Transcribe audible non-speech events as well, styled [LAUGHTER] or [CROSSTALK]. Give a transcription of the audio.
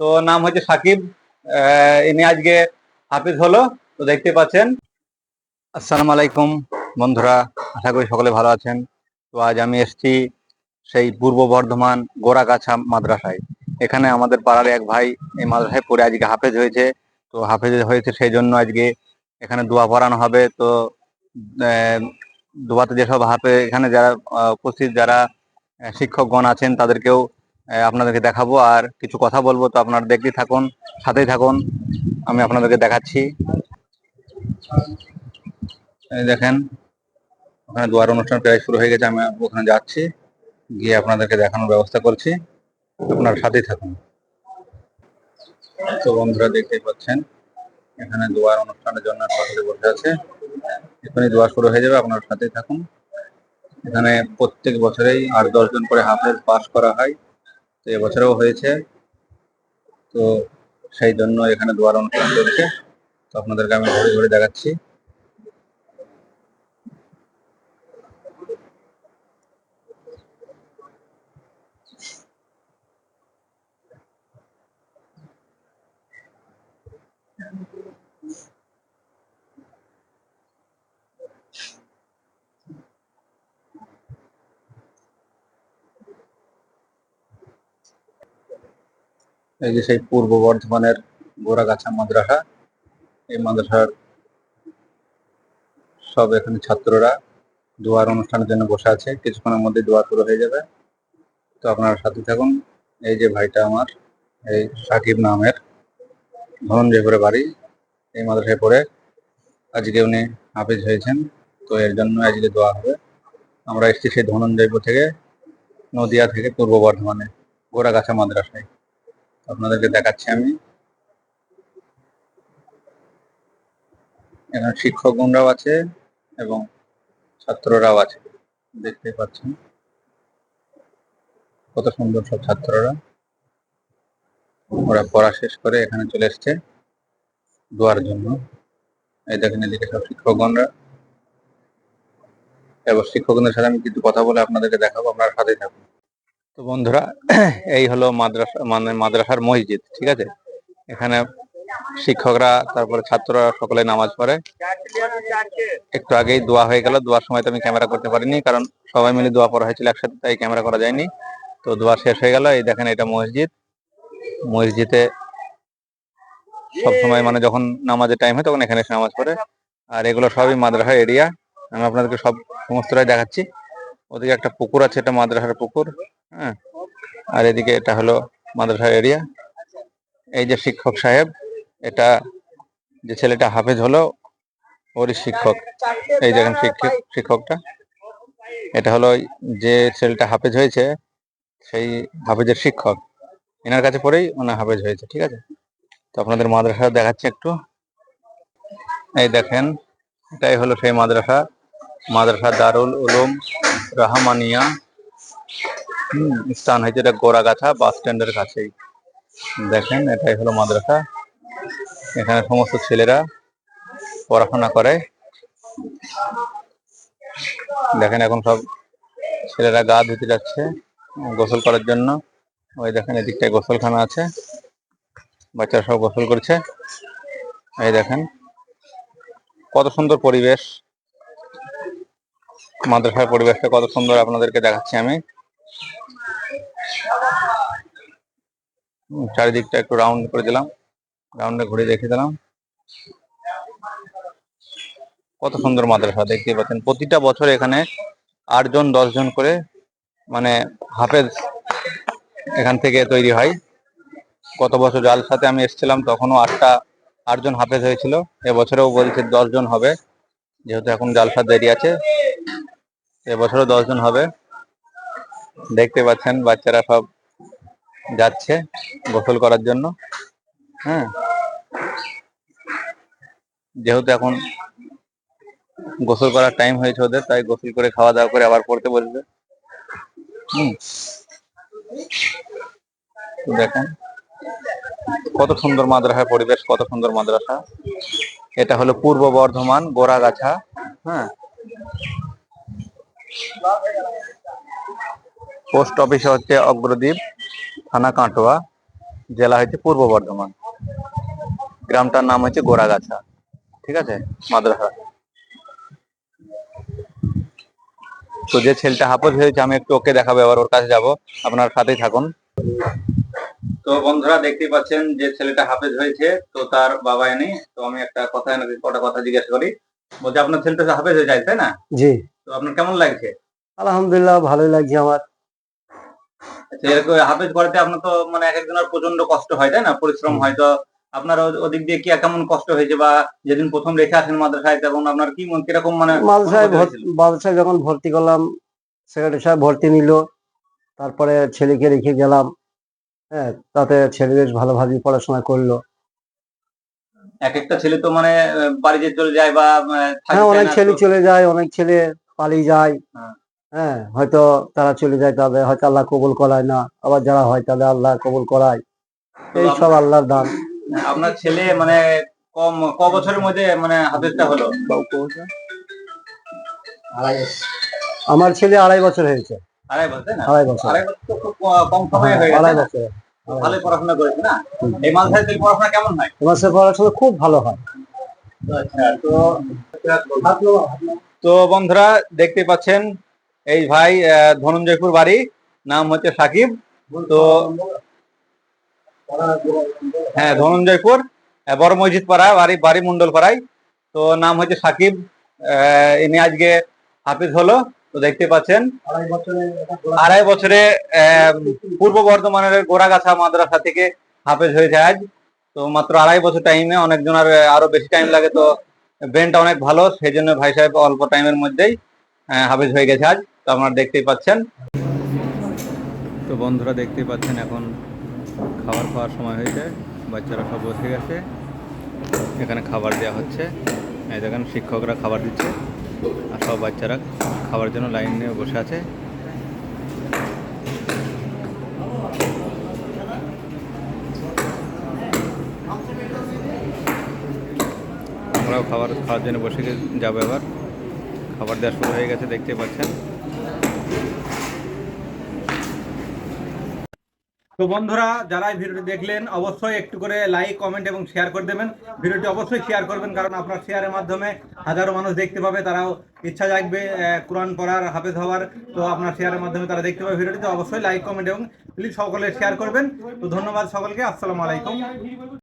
তো নাম হচ্ছে সাকিব। ইনি আজকে হাফিজ হলো, তো দেখতে পাচ্ছেন। আসসালামু আলাইকুম বন্ধুরা, আশা করি সকলে ভালো আছেন। তো আজ আমি এসছি সেই পূর্ব বর্ধমান গোড়াগাছা মাদ্রাসায়। এখানে আমাদের পাড়ার এক ভাই এই মাদ্রাসায় পড়ে আজকে হাফেজ হয়েছে। তো হাফেজ হয়েছে সেই জন্য আজকে এখানে দোয়া পড়ানো হবে। তো দোয়াতে যেসব হাফে এখানে যারা উপস্থিত যারা শিক্ষকগণ আছেন তাদেরকেও আপনাদেরকে দেখাবো আর কিছু কথা বলব, তো আপনারা দেখতেই থাকুন, সাথেই থাকুন। আমি আপনাদেরকে দেখাচ্ছি। এই দেখেন, ওখানে দোয়ার অনুষ্ঠান প্রায় শুরু হয়ে গেছে, আমি ওখানে যাচ্ছি, গিয়ে আপনাদেরকে দেখানোর ব্যবস্থা করছি। আপনার সাথেই থাকুন। তো বন্ধুরা দেখতেই পাচ্ছেন, এখানে দোয়ার অনুষ্ঠানের জন্য সকলে বসে আছে। এখানে দোয়া শুরু হয়ে যাবে, আপনার সাথেই থাকুন। এখানে প্রত্যেক বছরেই আট দশ জন করে হাফেজ পাস করা হয়। তো এবছরেও হয়েছে। তো সেই জন্য এখানে দোয়ার অনুষ্ঠান চলছে। তো আপনাদেরকে আমি ঘুরে ঘুরে দেখাচ্ছি। এই যে সেই পূর্ব বর্ধমানের গোড়াগাছা মাদ্রাসা, এই মাদ্রাসার সব এখানে ছাত্ররা দোয়ার অনুষ্ঠানের জন্য বসে আছে। কিছুক্ষণের মধ্যে দোয়া শুরু হয়ে যাবে। তো আপনারা সাথে থাকুন। এই যে ভাইটা আমার, এই সাকিব নামের ধনঞ্জয়পুরে বাড়ি, এই মাদ্রাসায় পড়ে। আজকে উনি হাফিজ হয়েছেন। তো এর জন্য আজকে দোয়া হবে। আমরা এসেছি সেই ধনঞ্জয়পুর থেকে নদিয়া থেকে পূর্ব বর্ধমানে গোড়াগাছা মাদ্রাসায়। আপনাদেরকে দেখাচ্ছি আমি। এখানে শিক্ষকগণরাও আছে এবং ছাত্ররাও আছে দেখতে পাচ্ছেন। কত সুন্দর সব ছাত্ররা। ওরা পড়া শেষ করে এখানে চলে এসছে দোয়ার জন্য। এই দেখেন এদিকে সব শিক্ষকগণরা। এবার শিক্ষকদের সাথে আমি কিছু কথা বলে আপনাদেরকে দেখাবো, আপনারা সাথেই থাকুন। তো বন্ধুরা, [CLEARS THROAT] এই হলো মাদ্রাসা মানে মাদ্রাসার মসজিদ, ঠিক আছে? এখানে শিক্ষকরা, তারপরে ছাত্ররা সকলে নামাজ পড়ে। একটু আগেই দোয়া হয়ে গেল। দোয়ার সময় তো আমি ক্যামেরা করতে পারিনি, কারণ সবাই মিলে দোয়া পড়া হয়েছিল একসাথে, তাই ক্যামেরা করা যায়নি। তো দোয়া শেষ হয়ে গেল। এই দেখেন, এটা মসজিদ। মসজিদে সবসময় মানে যখন নামাজের টাইম হয়, তখন এখানে এসে নামাজ পড়ে। আর এগুলো সবই মাদ্রাসা এরিয়া। আমি আপনাদেরকে সব সমস্তটাই দেখাচ্ছি। ওদিকে একটা পুকুর আছে, এটা মাদ্রাসার পুকুর হ্যাঁ। আর এদিকে এটা হলো মাদ্রাসার এরিয়া এই যে শিক্ষক সাহেব, এটা যে ছেলেটা হাফেজ হলো, ওরই শিক্ষক। এই দেখেন শিক্ষক, শিক্ষকটা। এটা হলো যে ছেলেটা হাফেজ হয়েছে, সেই হাফেজের শিক্ষক। এনার কাছে পড়েই ওনার হাফেজ হয়েছে, ঠিক আছে? তো আপনাদের মাদ্রাসা দেখাচ্ছি একটু। এই দেখেন, এটাই হলো সেই মাদ্রাসা। মাদ্রাসা দারুল উলুম রাহমানিয়া। হুম, স্থান হয়েছে এটা গোড়াগাছা বাস স্ট্যান্ডের কাছেই। দেখেন এটাই হলো মাদ্রাসা। এখানে সমস্ত ছেলেরা পড়াশোনা করে। দেখেন এখন সব ছেলেরা গা ধুতে যাচ্ছে গোসল করার জন্য। ওই দেখেন এদিকটায় গোসলখানা আছে। বাচ্চারা সব গোসল করছে। এই দেখেন কত সুন্দর পরিবেশ। মাদ্রাসার পরিবেশটা কত সুন্দর আপনাদেরকে দেখাচ্ছি আমি। চারিদিকটা একটু রাউন্ড করে দিলাম। রাউন্ডে ঘুরে দেখে দিলাম। কত সুন্দর মাদ্রাসা দেখতে পাচ্ছেন। প্রতিটা বছর এখানে আটজন জন করে মানে হাফেজ এখান থেকে তৈরি হয়। গত বছর জাল সাথে আমি এসেছিলাম, তখনও আটটা, আটজন হাফেজ হয়েছিল। এবছরেও বলছে জন হবে, যেহেতু এখন জালসা দেরি আছে। এবছরও জন হবে। দেখতে পাচ্ছেন, বাচ্চারা সব যাচ্ছে গোসল করার জন্য। হ্যাঁ। যেহেতু এখন গোসল করার টাইম হয়েছে ওদের, তাই গোসল করে খাওয়া দাওয়া করে আবার পড়তে বসবে। হুম। দেখেন, কত সুন্দর মাদ্রাসার পরিবেশ, কত সুন্দর মাদ্রাসা। এটা হলো পূর্ব বর্ধমান গোড়াগাছা হ্যাঁ। পোস্ট অফিস হচ্ছে অগ্রদ্বীপ থানা কাটোয়া জেলা হচ্ছে পূর্ব বর্ধমান। গ্রামটার নাম হচ্ছে গোড়াগাছা ঠিক আছে? মাদ্রাসা। তো যে ছেলেটা হাফেজ হয়েছে আমি একটু ওকে দেখাবো এবার ওর কাছে যাব। আপনার সাথেই থাকুন। তো বন্ধুরা দেখতেই পাচ্ছেন যে ছেলেটা হাফেজ হয়েছে তো তার বাবা এনে তো আমি একটা কথা কটা কথা জিজ্ঞেস করি। বলছে আপনার ছেলেটা হাফেজ হয়ে যায় তাই না? জি। তো আপনার কেমন লাগছে? আলহামদুলিল্লাহ ভালোই লাগছে আমার। আচ্ছা, এরকম হাফেজ করাতে আপনার তো মানে এক একজনের প্রচণ্ড কষ্ট হয় তাই না? পরিশ্রম হয় তো আপনার ওদিক দিয়ে কি কেমন কষ্ট হয়েছে বা যেদিন প্রথম রেখে আসেন মাদ্রাসায় তখন আপনার কি মন কীরকম মানে মাদ্রাসায় মাদ্রাসায় যখন ভর্তি করলাম সেক্রেটারি সাহেব ভর্তি নিল তারপরে ছেলেকে রেখে গেলাম। হ্যাঁ তাতে ছেলে বেশ ভালোভাবেই পড়াশোনা করল। এক একটা ছেলে তো মানে বাড়িতে চলে যায় বা হ্যাঁ অনেক ছেলে চলে যায় অনেক ছেলে পালিয়ে যায়। হ্যাঁ। হ্যাঁ হয়তো তারা চলে যায় তাদের হয়তো আল্লাহ কবুল করায় না। আবার যারা হয় তাদের আল্লাহ কবুল করায়। এই সব আল্লাহর দান। আপনার ছেলে মানে কম ক বছরের মধ্যে মানে হাফেজটা হলো? আমার ছেলে আড়াই বছর হয়েছে। আড়াই বছর আড়াই বছর। আড়াই বছর খুব কম সময়ে হয়ে গেছে না? বছর। ভালোই পড়াশোনা করেছে না? এই মাদ্রাসায় পড়াশোনা কেমন হয়? পড়াশোনা খুব ভালো হয়। আচ্ছা তো তো বন্ধুরা, দেখতে পাচ্ছেন এই ভাই ধনঞ্জয়পুর বাড়ি, নাম হচ্ছে সাকিব। তো হ্যাঁ ধনঞ্জয়পুর বড় মসজিদ পাড়া, বাড়ি বাড়ি মন্ডল পাড়ায়। তো নাম হচ্ছে সাকিব ইনি আজকে হাফিজ হলো। তো দেখতে পাচ্ছেন, আড়াই বছরে পূর্ব বর্ধমানের গোড়াগাছা মাদ্রাসা থেকে হাফেজ হয়েছে আজ। তো মাত্র আড়াই বছর টাইমে অনেকজনের, আরও বেশি টাইম লাগে, তো ব্রেনটা অনেক ভালো সেই জন্য ভাই সাহেব অল্প টাইমের মধ্যেই হাফেজ হয়ে গেছে আজ। তো আপনারা দেখতেই পাচ্ছেন। তো বন্ধুরা দেখতেই পাচ্ছেন এখন খাবার খাওয়ার সময় হয়েছে, বাচ্চারা সব বসে গেছে। এখানে খাবার দেওয়া হচ্ছে। এই দেখেন শিক্ষকরা খাবার দিচ্ছে, আর সব বাচ্চারা খাবার জন্য লাইন নিয়ে বসে আছে। আমরাও খাবার খাওয়ার জন্য বসে যাব এবার। খাবার দেওয়া শুরু হয়ে গেছে, দেখতে পাচ্ছেন। তো বন্ধুরা, যারা ভিডিওটি দেখলেন, অবশ্যই একটু করে লাইক কমেন্ট এবং শেয়ার করে দেবেন। ভিডিওটি অবশ্যই শেয়ার করবেন, কারণ আপনার শেয়ারের মাধ্যমে হাজারো মানুষ দেখতে পাবে, তারাও ইচ্ছা জাগবে কোরআন পড়ার, হাফেজ হওয়ার। তো আপনার শেয়ারের মাধ্যমে তারা দেখতে পাবে ভিডিওটি তো অবশ্যই লাইক কমেন্ট এবং প্লিজ সকলে শেয়ার করবেন। তো ধন্যবাদ সকলকে, আসসালামু আলাইকুম।